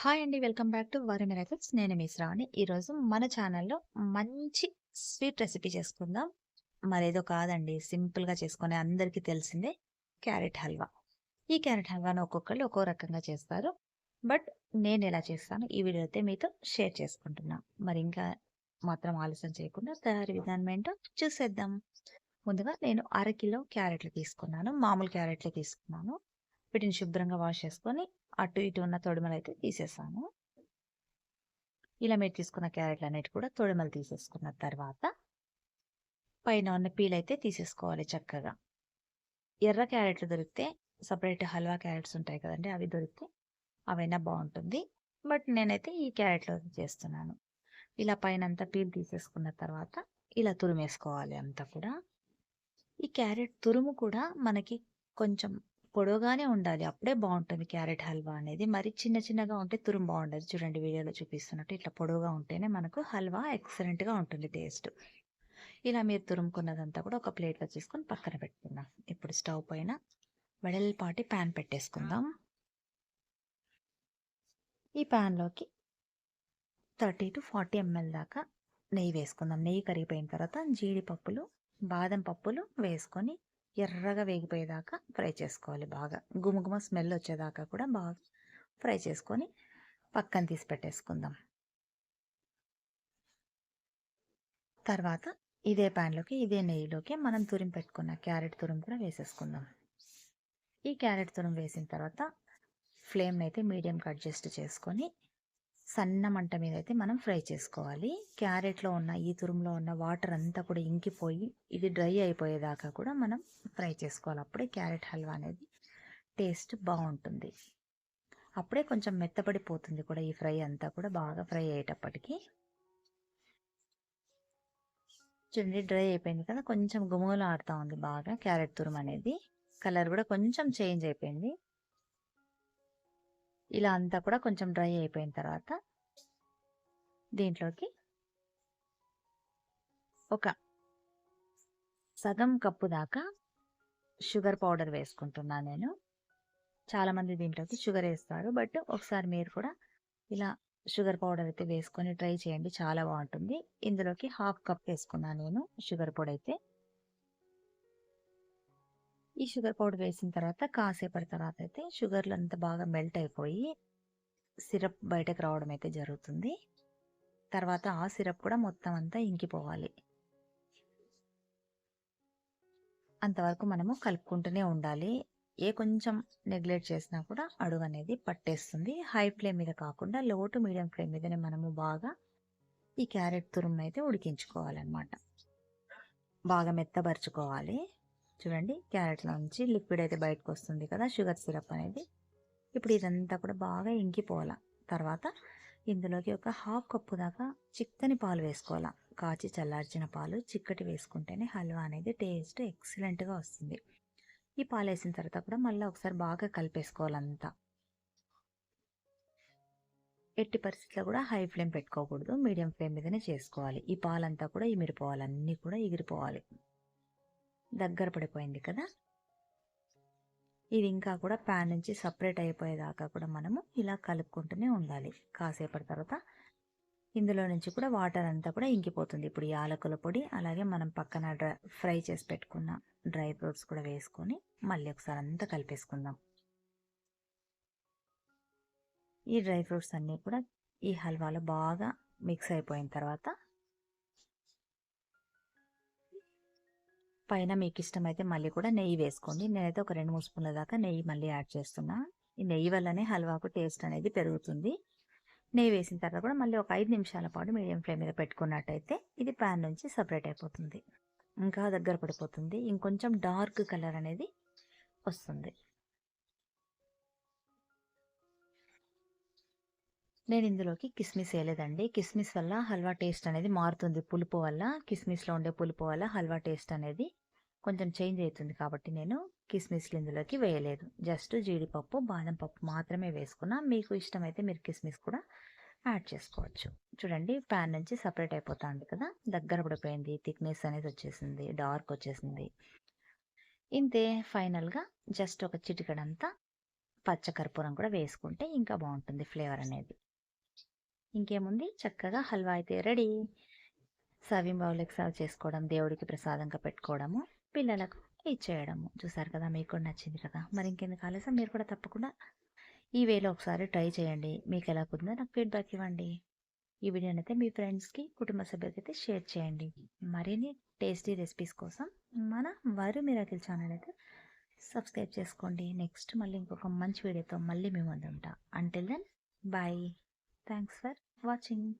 Hi అండి. Welcome back to Varuna miracles. నేను మీ శ్రావణి. ఈరోజు మన ఛానల్‌లో మంచి స్వీట్ రెసిపీ చేసుకుందాం. మరేదో కాదండి. సింపుల్‌గా చేసుకునే అందరికీ తెలిసిందే క్యారెట్ హల్వా. ఈ క్యారెట్ హల్వాను ఒక్కొక్కళ్ళు ఒక్కో రకంగా చేస్తారు. బట్ నేను ఎలా చేస్తాను ఈ వీడియో అయితే మీతో షేర్ చేసుకుంటున్నా. మరి ఇంకా మాత్రం ఆలస్యం చేయకుండా తయారీ విధానం ఏంటో చూసేద్దాం. ముందుగా నేను అరకిలో క్యారెట్లు తీసుకున్నాను. మామూలు క్యారెట్లు తీసుకున్నాను. వీటిని శుభ్రంగా వాష్ చేసుకొని అటు ఇటు ఉన్న తొడిమలు అయితే తీసేసాను. ఇలా మీరు తీసుకున్న క్యారెట్లు క్యారెట్లన్నిటి కూడా తొడిమలు తీసేసుకున్న తర్వాత పైన ఉన్న పీల్ అయితే తీసేసుకోవాలి చక్కగా. ఎర్ర క్యారెట్లు దొరికితే సపరేట్ హల్వా క్యారెట్స్ ఉంటాయి కదండీ! అవి దొరికితే అవైనా బాగుంటుంది బట్ నేనైతే ఈ క్యారెట్‌లో చేస్తున్నాను. ఇలా పైనంతా పీల్ తీసేసుకున్న తర్వాత ఇలా తురుమేసుకోవాలి అంతా కూడా. ఈ క్యారెట్ తురుము కూడా మనకి కొంచెం పొడవుగానే ఉండాలి. అప్పుడే బాగుంటుంది క్యారెట్ హల్వా అనేది. మరి చిన్న చిన్నగా ఉంటే తురుము బాగుండదు చూడండి వీడియోలో చూపిస్తున్నట్టు ఇట్లా పొడవుగా ఉంటేనే మనకు హల్వా ఎక్సలెంట్‌గా ఉంటుంది టేస్ట్. ఇలా మీరు తురుముకున్నదంతా కూడా ఒక ప్లేట్‌లో తీసుకొని పక్కన పెట్టుకుందాం. ఇప్పుడు స్టవ్ పైన వెడల్పాటి పాన్ పెట్టేసుకుందాం. ఈ పాన్‌లోకి 30-40 ఎంఎల్ దాకా నెయ్యి వేసుకుందాం. నెయ్యి కరిగిపోయిన తర్వాత జీడిపప్పులు, బాదం పప్పులు వేసుకొని ఎర్రగా వేగిపోయేదాకా ఫ్రై చేసుకోవాలి బాగా. గుమగుమ స్మెల్ వచ్చేదాకా కూడా బాగా ఫ్రై చేసుకొని పక్కన తీసి పెట్టేసుకుందాం. తర్వాత ఇదే ప్యాన్లోకి ఇదే నెయ్యిలోకి మనం తురిం పెట్టుకున్న క్యారెట్ తురిం కూడా వేసేసుకుందాం. ఈ క్యారెట్ తురిం వేసిన తర్వాత ఫ్లేమ్ అయితే మీడియం అడ్జస్ట్ చేసుకొని సన్న మంట మీద అయితే మనం ఫ్రై చేసుకోవాలి. క్యారెట్‌లో ఉన్న ఈ తురుములో ఉన్న వాటర్ అంతా కూడా ఇంకిపోయి ఇది డ్రై అయిపోయేదాకా కూడా మనం ఫ్రై చేసుకోవాలి. అప్పుడే క్యారెట్ హల్వా అనేది టేస్ట్ బాగుంటుంది అప్పుడే కొంచెం మెత్తపడిపోతుంది కూడా ఈ ఫ్రై అంతా కూడా బాగా ఫ్రై అయ్యేటప్పటికి. చూడండి డ్రై అయిపోయింది కదా! కొంచెం గుమగులాడుతా ఉంది బాగా క్యారెట్ తురుము అనేది. కలర్ కూడా కొంచెం చేంజ్ అయిపోయింది. ఇలా అంతా కూడా కొంచెం డ్రై అయిపోయిన తర్వాత దీంట్లోకి ఒక సగం కప్పు దాకా షుగర్ పౌడర్ వేసుకుంటున్నాను నేను. చాలామంది దీంట్లోకి షుగర్ వేస్తారు బట్ ఒకసారి మీరు కూడా ఇలా షుగర్ పౌడర్ అయితే వేసుకొని ట్రై చేయండి. చాలా బాగుంటుంది ఇందులోకి హాఫ్ కప్ వేసుకున్నాను నేను షుగర్ పొడి అయితే ఈ షుగర్ పౌడర్ వేసిన తర్వాత కాసేపటి తర్వాత అయితే షుగర్లు అంతా బాగా మెల్ట్ అయిపోయి సిరప్ బయటకు రావడం అయితే జరుగుతుంది. తర్వాత ఆ సిరప్ కూడా మొత్తం అంతా ఇంకిపోవాలి. అంతవరకు మనము కలుపుకుంటూనే ఉండాలి. ఏ కొంచెం నెగ్లెక్ట్ చేసినా కూడా అడుగనేది పట్టేస్తుంది. హై ఫ్లేమ్ మీద కాకుండా లో టు మీడియం ఫ్లేమ్ మీదనే మనము బాగా ఈ క్యారెట్ తురుమునైతే ఉడికించుకోవాలన్నమాట బాగా మెత్తబరుచుకోవాలి. చూడండి క్యారెట్‌లో నుంచి లిక్విడ్ అయితే బయటకొస్తుంది కదా! షుగర్ సిరప్ అనేది. ఇప్పుడు ఇదంతా కూడా బాగా ఇంకిపోవాలి తర్వాత ఇందులోకి ఒక హాఫ్ కప్పు దాకా చిక్కని పాలు వేసుకోవాలి కాచి చల్లార్చిన పాలు చిక్కటి వేసుకుంటేనే హల్వా అనేది టేస్ట్ ఎక్సలెంట్‌గా వస్తుంది. ఈ పాలు వేసిన తర్వాత కూడా మళ్ళీ ఒకసారి బాగా కలిపేసుకోవాలంతా. ఎట్టి పరిస్థితిలో కూడా హై ఫ్లేమ్ పెట్టుకోకూడదు. మీడియం ఫ్లేమ్ మీదనే చేసుకోవాలి. ఈ పాలంతా కూడా ఇమిరిపోవాలి. అన్నీ కూడా ఎగిరిపోవాలి. దగ్గర పడిపోయింది కదా! ఇది ఇంకా కూడా ప్యాన్ నుంచి సపరేట్ అయిపోయేదాకా కూడా మనము ఇలా కలుపుకుంటూనే ఉండాలి. కాసేపటి తర్వాత ఇందులో నుంచి కూడా వాటర్ అంతా కూడా ఇంకిపోతుంది. ఇప్పుడు యాలకుల పొడి అలాగే మనం పక్కన డ్రై ఫ్రై చేసి పెట్టుకున్న డ్రై ఫ్రూట్స్ కూడా వేసుకొని మళ్ళీ ఒకసారి అంతా కలిపేసుకుందాం. ఈ డ్రై ఫ్రూట్స్ అన్నీ కూడా ఈ హల్వాలో బాగా మిక్స్ అయిపోయిన తర్వాత పైన మీకు ఇష్టమైతే మళ్ళీ కూడా నెయ్యి వేసుకోండి. నేనైతే ఒక 2, 3 స్పూన్ల దాకా నెయ్యి మళ్ళీ యాడ్ చేస్తున్నా. ఈ నెయ్యి వల్లనే హల్వాకు టేస్ట్ అనేది పెరుగుతుంది. నెయ్యి వేసిన తర్వాత కూడా మళ్ళీ ఒక ఐదు నిమిషాల పాటు మీడియం ఫ్లేమ్ మీద పెట్టుకున్నట్టయితే ఇది ప్యాన్ నుంచి సపరేట్ అయిపోతుంది. ఇంకా దగ్గర పడిపోతుంది. ఇంకొంచెం డార్క్ కలర్ అనేది వస్తుంది. నేను ఇందులోకి కిస్మిస్ వేయలేదండి కిస్మిస్ వల్ల హల్వా టేస్ట్ అనేది మారుతుంది. పులుపు వల్ల కిస్మిస్‌లో ఉండే పులుపు వల్ల హల్వా టేస్ట్ అనేది కొంచెం చేంజ్ అవుతుంది కాబట్టి నేను కిస్మిస్‌లు ఇందులోకి వేయలేదు. జస్ట్ జీడిపప్పు, బాదం పప్పు మాత్రమే వేసుకున్నా. మీకు ఇష్టమైతే మీరు కిస్మిస్ కూడా యాడ్ చేసుకోవచ్చు. చూడండి ప్యాన్ నుంచి సపరేట్ అయిపోతుంది కదా! దగ్గర పడిపోయింది. థిక్‌నెస్ అనేది వచ్చేసింది. డార్క్ వచ్చేసింది. ఇంతే ఫైనల్‌గా జస్ట్ ఒక చిటికడంతా పచ్చకర్పూరం కూడా వేసుకుంటే ఇంకా బాగుంటుంది ఫ్లేవర్ అనేది ఇంకేముంది చక్కగా హల్వా అయితే రెడీ సర్వింగ్ బౌల్కి సర్వ్ చేసుకోవడం దేవుడికి ప్రసాదంగా పెట్టుకోవడము పిల్లలకు ఇచ్చేయడము. చూసారు కదా మీకు కూడా నచ్చింది కదా. మరి ఇంకెందుకు ఆలస్యం? మీరు కూడా తప్పకుండా ఈ వేలో ఒకసారి ట్రై చేయండి. మీకు ఎలా కుందో నాకు ఫీడ్బ్యాక్ ఇవ్వండి. ఈ వీడియోని అయితే మీ ఫ్రెండ్స్కి కుటుంబ సభ్యులకి అయితే షేర్ చేయండి. మరిన్ని టేస్టీ రెసిపీస్ కోసం మన వరు మిరాకిల్ ఛానల్ అయితే సబ్స్క్రైబ్ చేసుకోండి. నెక్స్ట్ మళ్ళీ ఇంకొక మంచి వీడియోతో మళ్ళీ మేము ముందు until then bye thanks for watching